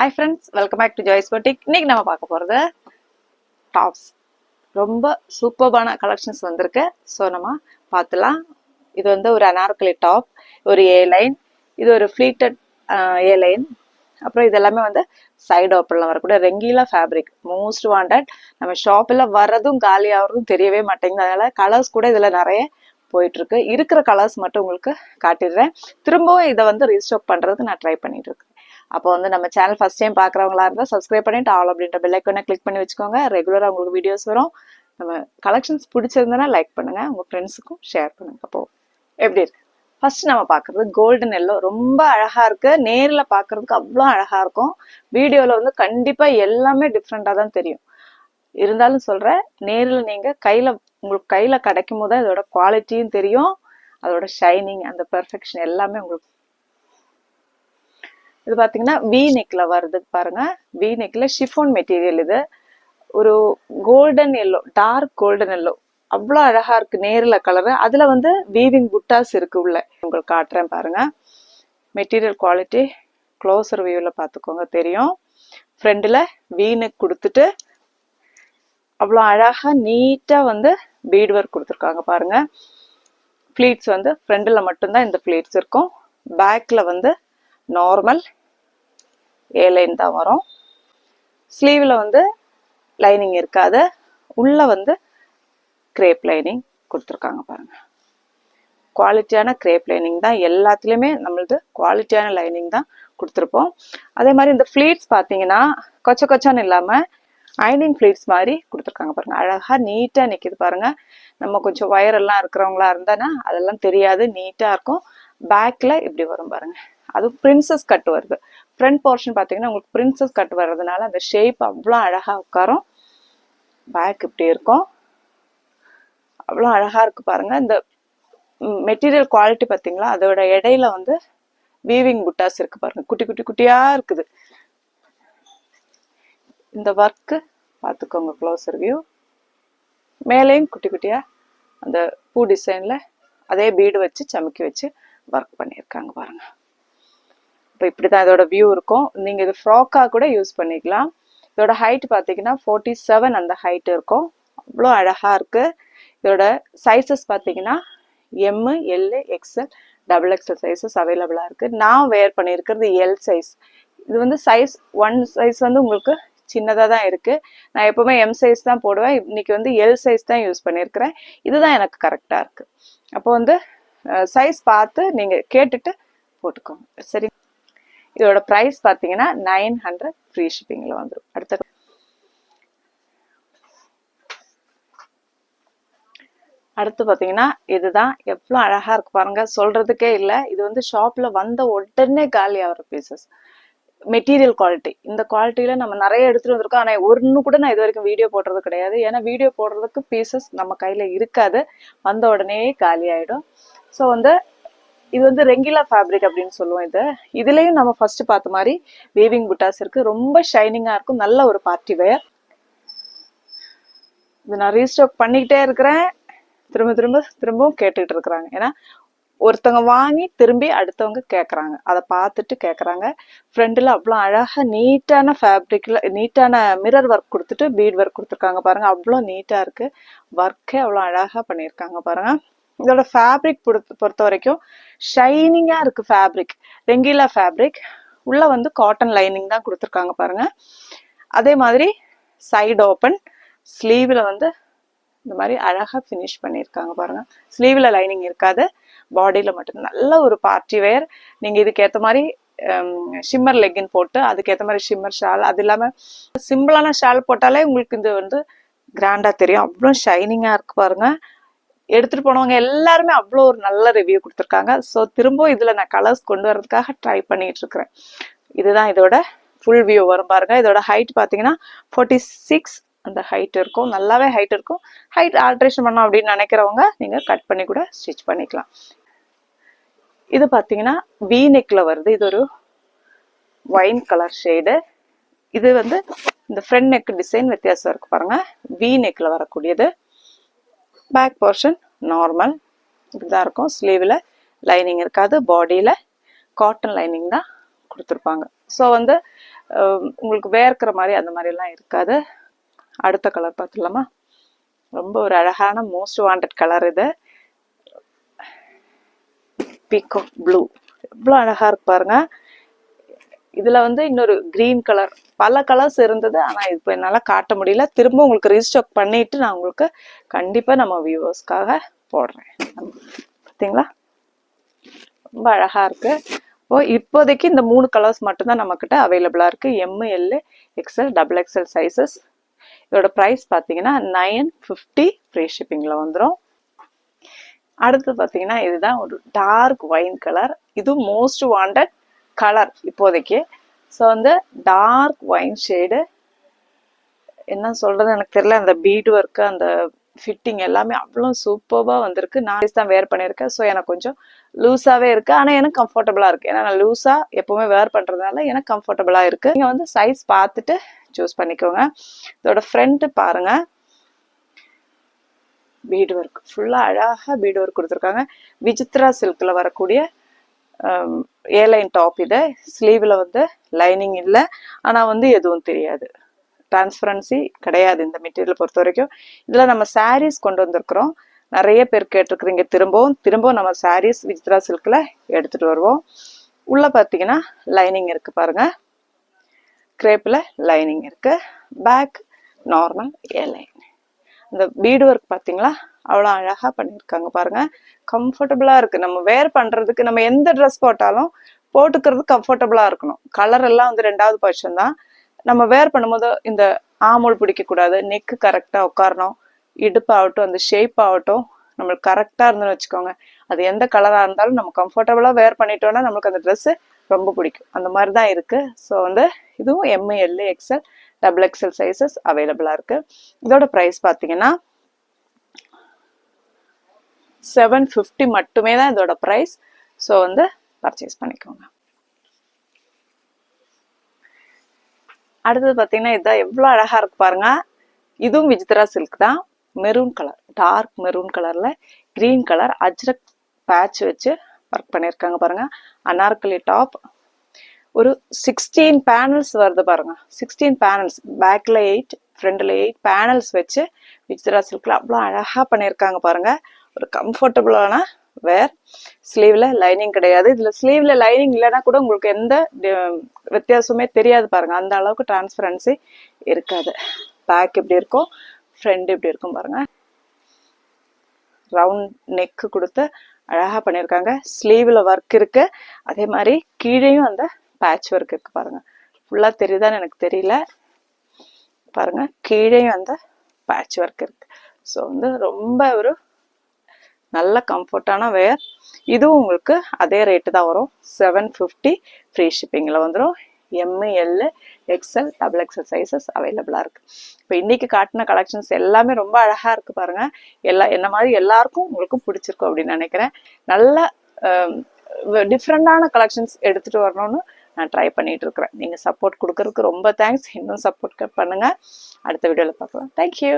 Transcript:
Hi friends welcome back to Joy's boutique இன்னைக்கு நம்ம பார்க்க போகிறது டாப்ஸ் ரொம்ப சூப்பர்பான கலெக்ஷன்ஸ் வந்திருக்கு. ஸோ நம்ம பார்த்துலாம். இது வந்து ஒரு அனார்கலி டாப் ஒரு ஏ லைன் இது ஒரு ஃப்ளீட்டட் ஏ லைன் அப்புறம் இது எல்லாமே வந்து சைடு ஓப்பனில் வரக்கூடிய ரெங்கிலா ஃபேப்ரிக் மோஸ்ட் வாண்டட் நம்ம ஷாப்பில் வர்றதும் காலி ஆகிறதும் தெரியவே மாட்டேங்குது. அதனால் கலர்ஸ் கூட இதில் நிறைய போயிட்டுருக்கு இருக்கிற கலர்ஸ் மட்டும் உங்களுக்கு காட்டிடுறேன். திரும்பவும் இதை வந்து ரீஸ்டாக் பண்ணுறதுக்கு நான் ட்ரை பண்ணிட்டு இருக்கேன். அப்போ வந்து நம்ம சேனல் ஃபர்ஸ்ட் டைம் பார்க்குறவங்களா இருந்தால் சப்ஸ்கிரைப் பண்ணிட்டு ஆல் அப்படின்ற பெல் கிளிக் பண்ணி வச்சுக்கோங்க. ரெகுலராக உங்களுக்கு வீடியோஸ் வரும். நம்ம கலெக்ஷன்ஸ் பிடிச்சிருந்தனா லைக் பண்ணுங்க. உங்கள் ஃப்ரெண்ட்ஸுக்கும் ஷேர் பண்ணுங்க. அப்போ எப்படி இருக்கு? ஃபர்ஸ்ட் நம்ம பார்க்குறது கோல்டன் எல்லோ ரொம்ப அழகா இருக்கு. நேரில் பார்க்குறதுக்கு அவ்வளோ அழகா இருக்கும். வீடியோவில் வந்து கண்டிப்பாக எல்லாமே டிஃப்ரெண்ட்டாக தான் தெரியும். இருந்தாலும் சொல்கிறேன் நேரில் நீங்கள் கையில் உங்களுக்கு கையில் கிடைக்கும் போது தான் இதோட குவாலிட்டியும் தெரியும். அதோட ஷைனிங் அந்த பெர்ஃபெக்ஷன் எல்லாமே உங்களுக்கு இது பார்த்தீங்கன்னா வி நெக்கில் வருது பாருங்க. வி நெக்கில் ஷிஃபோன் மெட்டீரியல் இது. ஒரு golden yellow dark golden yellow அவ்வளோ அழகா இருக்கு நேரில் கலரு அதில் வந்து வீவிங் புட்டாஸ் இருக்கு உள்ள. உங்களுக்கு காட்டுறேன் பாருங்க. மெட்டீரியல் குவாலிட்டி க்ளோஸர் வியூவில் பார்த்துக்கோங்க தெரியும். ஃப்ரெண்டில் வீனுக்கு நெக் கொடுத்துட்டு அவ்வளோ அழகாக நீட்டாக வந்து பீட் ஒர்க் கொடுத்துருக்காங்க பாருங்கள் ஃப்ளீட்ஸ் வந்து ஃப்ரண்டில் மட்டும்தான் இந்த ஃப்ளீட்ஸ் இருக்கும். பேக்கில் வந்து நார்மல் ஏ லைன் தான் வரும். ஸ்லீவில் வந்து லைனிங் இருக்காது. உள்ளே வந்து க்ரேப் லைனிங் கொடுத்துருக்காங்க பாருங்க. குவாலிட்டியான க்ரேப் லைனிங் தான் எல்லாத்துலேயுமே நம்மளது குவாலிட்டியான லைனிங் தான் கொடுத்துருப்போம். அதே மாதிரி இந்த ஃப்ளீட்ஸ் பார்த்தீங்கன்னா கொச்ச கொச்சான்னு இல்லாமல் ஐனிங் ஃப்ளீட்ஸ் மாதிரி கொடுத்துருக்காங்க பாருங்க. அழகாக நீட்டாக நிற்கிது பாருங்க. நம்ம கொஞ்சம் வயரெல்லாம் இருக்கிறவங்களா இருந்தானா அதெல்லாம் தெரியாது. நீட்டாக இருக்கும். பேக்கில் இப்படி வரும் பாருங்க. அது பிரின்சஸ் கட் வருது. ஃப்ரண்ட் போர்ஷன் பார்த்தீங்கன்னா உங்களுக்கு பிரின்சஸ் கட் வர்றதுனால அந்த ஷேப் அவ்வளோ அழகாக உட்காரும். பேக் இப்படி இருக்கும். அவ்வளோ அழகாக இருக்கு பாருங்க. இந்த மெட்டீரியல் குவாலிட்டி பார்த்தீங்களா அதோட இடையில வந்து வீவிங் புட்டாஸ் இருக்கு பாருங்க. குட்டி குட்டி குட்டியாக இருக்குது. இந்த ஒர்க்கு பார்த்துக்கோங்க க்ளோஸ் வியூ மேலேயும் குட்டி குட்டியாக அந்த பூ டிசைனில் அதே பீடு வச்சு சமைக்கி வச்சு ஒர்க் பண்ணியிருக்காங்க பாருங்கள் இப்போ இப்படி தான் இதோட வியூ இருக்கும். நீங்கள் இது ஃப்ராக்காக கூட யூஸ் பண்ணிக்கலாம். இதோட ஹைட் பார்த்தீங்கன்னா ஃபோர்ட்டி செவன் அந்த ஹைட் இருக்கும். அவ்வளோ அழகாக இருக்குது இதோட சைஸஸ் பார்த்தீங்கன்னா M L XL double XL sizes அவைலபிளாக இருக்குது நான் வேர் பண்ணியிருக்கிறது எல் சைஸ் இது வந்து சைஸ் ஒன் சைஸ் வந்து உங்களுக்கு சின்னதாக தான் இருக்குது நான் எப்போவுமே எம் சைஸ் தான் போடுவேன். இன்னைக்கு வந்து எல் சைஸ் தான் யூஸ் பண்ணியிருக்கிறேன். இதுதான் எனக்கு கரெக்டாக இருக்குது அப்போ வந்து சைஸ் பார்த்து நீங்கள் கேட்டுட்டு போட்டுக்கோங்க. சரி. இதோட ப்ரைஸ் பார்த்தீங்கன்னா நைன் ஹண்ட்ரட் ஃப்ரீ ஷிப்பிங்கில் வந்துடும் அடுத்த அடுத்து பார்த்தீங்கன்னா இதுதான். எவ்வளோ அழகாக இருக்கு பாருங்க. சொல்றதுக்கே இல்லை. இது வந்து ஷாப்பில் வந்த உடனே காலி ஆகிற பீசஸ் மெட்டீரியல் குவாலிட்டி இந்த குவாலிட்டியில நம்ம நிறைய எடுத்துட்டு வந்திருக்கோம். ஆனால் ஒன்று கூட நான் இது வரைக்கும் வீடியோ போடுறது கிடையாது. ஏன்னா வீடியோ போடுறதுக்கு பீசஸ் நம்ம கையில் இருக்காது. வந்த உடனே காலி ஆகிடும் ஸோ வந்து இது வந்து ரெங்கிலா ஃபேப்ரிக் அப்படின்னு சொல்லுவோம் இது. இதுலேயும் நம்ம ஃபர்ஸ்ட் பார்த்த மாதிரி வீவிங் புட்டாஸ் இருக்கு. ரொம்ப ஷைனிங்காக இருக்கும். நல்ல ஒரு பார்ட்டி வேர் இது நான் ரீஸ்டாக் பண்ணிக்கிட்டே இருக்கிறேன். திரும்ப திரும்ப திரும்பவும் கேட்டுட்டு இருக்கிறாங்க. ஏன்னா ஒருத்தவங்க வாங்கி திரும்பி அடுத்தவங்க கேட்குறாங்க அதை பார்த்துட்டு கேட்குறாங்க ஃப்ரெண்டில் அவ்வளோ அழகாக நீட்டான ஃபேப்ரிக்கில் நீட்டான மிரர் ஒர்க் கொடுத்துட்டு பீட் ஒர்க் கொடுத்துருக்காங்க பாருங்க. அவ்வளோ நீட்டாக இருக்கு. ஒர்க்கே அவ்வளோ அழகாக பண்ணியிருக்காங்க பாருங்க. இதோட ஃபேப்ரிக் பொறுத்த பொறுத்த வரைக்கும் ஷைனிங்காக இருக்குது ஃபேப்ரிக் ரெங்கிலா ஃபேப்ரிக் உள்ளே வந்து காட்டன் லைனிங் தான் கொடுத்துருக்காங்க பாருங்க. அதே மாதிரி சைடு ஓப்பன் ஸ்லீவில் வந்து இந்த மாதிரி அழகாக ஃபினிஷ் பண்ணியிருக்காங்க பாருங்கள் ஸ்லீவில் லைனிங் இருக்காது. பாடியில் மட்டும் நல்ல ஒரு பார்ட்டி வேர் நீங்கள் இதுக்கேற்ற மாதிரி ஷிம்மர் லெக்கின் போட்டு அதுக்கேற்ற மாதிரி ஷிம்மர் ஷால் அது இல்லாமல் சிம்பிளான ஷால் போட்டாலே உங்களுக்கு இது வந்து கிராண்டாக தெரியும். அவ்வளோ ஷைனிங்காக இருக்குது பாருங்கள் எடுத்துகிட்டு போனவங்க எல்லாருமே அவ்வளோ ஒரு நல்ல ரிவ்யூ கொடுத்துருக்காங்க. ஸோ திரும்பவும் இதில் நான் கலர்ஸ் கொண்டு வரதுக்காக ட்ரை பண்ணிகிட்டு இருக்கிறேன் இதுதான் இதோட ஃபுல் வியூ வரும் பாருங்க. இதோட ஹைட் பார்த்தீங்கன்னா ஃபோர்ட்டி சிக்ஸ் அந்த ஹைட் இருக்கும். நல்லாவே ஹைட் இருக்கும். ஹைட் ஆல்ட்ரேஷன் பண்ணோம் அப்படின்னு நினைக்கிறவங்க நீங்கள் கட் பண்ணி கூட ஸ்டிச் பண்ணிக்கலாம். இது பார்த்தீங்கன்னா வி நெக்கில் வருது. இது ஒரு ஒயின் கலர் ஷேடு இது வந்து இந்த ஃப்ரண்ட் நெக் டிசைன் வித்தியாசம் இருக்கு பாருங்க. வி நெக்கில் வரக்கூடியது. பேக் போர்ஷன் நார்மல் இப்படிதான் இருக்கும். ஸ்லீவில் லைனிங் இருக்காது. பாடியில் காட்டன் லைனிங் தான் கொடுத்துருப்பாங்க. ஸோ வந்து உங்களுக்கு வேர்க்கிற மாதிரி அந்த மாதிரிலாம் இருக்காது. அடுத்த கலர் பார்த்துடலாமா? ரொம்ப ஒரு அழகான மோஸ்ட் வாண்டட் கலர் இது. பீகாக் ப்ளூ எவ்வளோ அழகாக இருக்கு பாருங்க. இதில் வந்து இன்னொரு கிரீன் கலர் பல கலர்ஸ் இருந்தது. ஆனால் இப்போ என்னால் காட்ட முடியல. திரும்ப உங்களுக்கு ரீஸ்டாக் பண்ணிட்டு நான் உங்களுக்கு கண்டிப்பாக நம்ம வியூவர்ஸ்க்காக போடுறேன். பார்த்தீங்களா ரொம்ப அழகாக இருக்குது இப்போ இப்போதைக்கு இந்த மூணு கலர்ஸ் மட்டும்தான் நம்மக்கிட்ட அவைலபிளாக இருக்குது M L XL double XL sizes இதோட ப்ரைஸ் பார்த்தீங்கன்னா நைன் ஃபிஃப்டி ஃப்ரீ ஷிப்பிங்கில் வந்துடும் அடுத்து பார்த்தீங்கன்னா இதுதான் ஒரு டார்க் ஒயின் கலர் இது மோஸ்ட் வாண்டட் கலர் இப்போதைக்கு. ஸோ வந்து டார்க் ஒயின் ஷேடு என்ன சொல்கிறது எனக்கு தெரியல அந்த பீடு ஒர்க்கு அந்த ஃபிட்டிங் எல்லாமே அவ்வளோ சூப்பராக வந்திருக்கு. நான் தான் வேர் பண்ணியிருக்கேன். ஸோ எனக்கு கொஞ்சம் லூஸாகவே இருக்குது ஆனால் எனக்கு கம்ஃபர்டபுளாக இருக்குது ஏன்னா நான் லூஸாக எப்போவுமே வேர் பண்ணுறதுனால எனக்கு கம்ஃபர்டபுளாக இருக்குது நீங்கள் வந்து சைஸ் பார்த்துட்டு சூஸ் பண்ணிக்கோங்க. இதோட ஃப்ரண்ட்டு பாருங்கள் பீடு ஒர்க் ஃபுல்லாக அழகாக பீடு ஒர்க் கொடுத்துருக்காங்க. விசித்ரா சில்கில் வரக்கூடிய ஏலைன் டாப் இது. ஸ்லீவில் வந்து லைனிங் இல்லை. ஆனால் வந்து எதுவும் தெரியாது. டிரான்ஸ்பரன்சி கிடையாது இந்த மெட்டீரியல் பொறுத்த வரைக்கும். இதில் நம்ம சாரீஸ் கொண்டு வந்திருக்கிறோம். நிறைய பேர் கேட்டிருக்கிறீங்க. திரும்பவும் திரும்பவும் நம்ம சாரீஸ் விஜித்ரா சில்கில் எடுத்துட்டு வருவோம். உள்ளே பார்த்தீங்கன்னா லைனிங் இருக்கு பாருங்க. கிரேப்பில் லைனிங் இருக்கு. பேக் நார்மல் ஏலைன் இந்த பீடு ஒர்க் பார்த்தீங்களா? அவ்வளோ அழகாக பண்ணியிருக்காங்க பாருங்க. கம்ஃபர்டபுளாக இருக்கு. நம்ம வேர் பண்ணுறதுக்கு நம்ம எந்த ட்ரெஸ் போட்டாலும் போட்டுக்கிறது கம்ஃபர்டபுளாக இருக்கணும். கலர் எல்லாம் வந்து ரெண்டாவது பட்சம் தான். நம்ம வேர் பண்ணும்போது இந்த ஆமூல் பிடிக்கக்கூடாது. நெக்கு கரெக்டாக உட்காரணும். இடுப்பு ஆகட்டும் அந்த ஷேப் ஆகட்டும் நம்மளுக்கு கரெக்டாக இருந்துன்னு வச்சுக்கோங்க. அது எந்த கலராக இருந்தாலும் நம்ம கம்ஃபர்டபுளாக வேர் பண்ணிட்டோன்னா நம்மளுக்கு அந்த ட்ரெஸ்ஸு ரொம்ப பிடிக்கும். அந்த மாதிரி தான் இருக்குது ஸோ வந்து இதுவும் M L XL double XL sizes அவைலபிளாக இருக்குது இதோட ப்ரைஸ் பார்த்தீங்கன்னா செவன் ஃபிஃப்டி மட்டுமே தான் இதோட ப்ரைஸ் ஸோ வந்து பர்ச்சேஸ் பண்ணிக்கோங்க. அடுத்தது பார்த்தீங்கன்னா இதுதான் எவ்வளோ அழகா இருக்கு பாருங்க. இதுவும் விஜித்ரா சில்க் தான். மெரூன் கலர் டார்க் மெரூன் கலர்ல கிரீன் கலர் அஜ்ரக் பேட்ச் வச்சு ஒர்க் பண்ணியிருக்காங்க பாருங்க. அனார்கலி டாப். ஒரு சிக்ஸ்டீன் பேனல்ஸ் வருது பாருங்க. சிக்ஸ்டீன் பேனல்ஸ் பேக்ல எயிட் ஃப்ரண்டில் எயிட் பேனல்ஸ் வச்சு விஜித்ரா சில்க்ல அவ்வளோ அழகாக பண்ணியிருக்காங்க பாருங்க. ஒரு கம்ஃபர்டபுளான வேர் ஸ்லீவ்ல லைனிங் கிடையாது. இதுல ஸ்லீவ்ல லைனிங் இல்லைன்னா கூட உங்களுக்கு எந்த வித்தியாசமே தெரியாது பாருங்க. அந்த அளவுக்கு டிரான்ஸ்பரன்சி இருக்காது. பேக் இப்படி இருக்கும்? ஃப்ரண்ட் இப்படி இருக்கும் பாருங்க. ரவுண்ட் நெக்கு கொடுத்து அழகா பண்ணியிருக்காங்க. ஸ்லீவ்ல ஒர்க் இருக்கு. அதே மாதிரி கீழேயும் அந்த பேட்ச் ஒர்க் இருக்கு பாருங்க. ஃபுல்லா தெரியுதான்னு எனக்கு தெரியல. பாருங்க. கீழேயும் அந்த பேட்ச் ஒர்க் இருக்கு. ஸோ வந்து ரொம்ப ஒரு நல்ல கம்ஃபர்டான வேர் இதுவும் உங்களுக்கு அதே ரேட்டு தான் வரும். செவன் ஃபிஃப்டி ஃப்ரீ ஷிப்பிங்கில் வந்துடும் M L XL double XL sizes அவைலபிளாக இருக்கு. இப்போ இன்னைக்கு காட்டின கலெக்ஷன்ஸ் எல்லாமே ரொம்ப அழகா இருக்கு பாருங்க. எல்லா என்ன மாதிரி எல்லாருக்கும் உங்களுக்கும் பிடிச்சிருக்கும் அப்படின்னு நினைக்கிறேன். நல்ல டிஃப்ரெண்டான கலெக்ஷன்ஸ் எடுத்துட்டு வரணும்னு நான் ட்ரை பண்ணிட்டு இருக்கிறேன். நீங்க சப்போர்ட் கொடுக்கறதுக்கு ரொம்ப தேங்க்ஸ் இன்னும் சப்போர்ட் பண்ணுங்க. அடுத்த வீடியோவில் பார்க்கலாம். தேங்க்யூ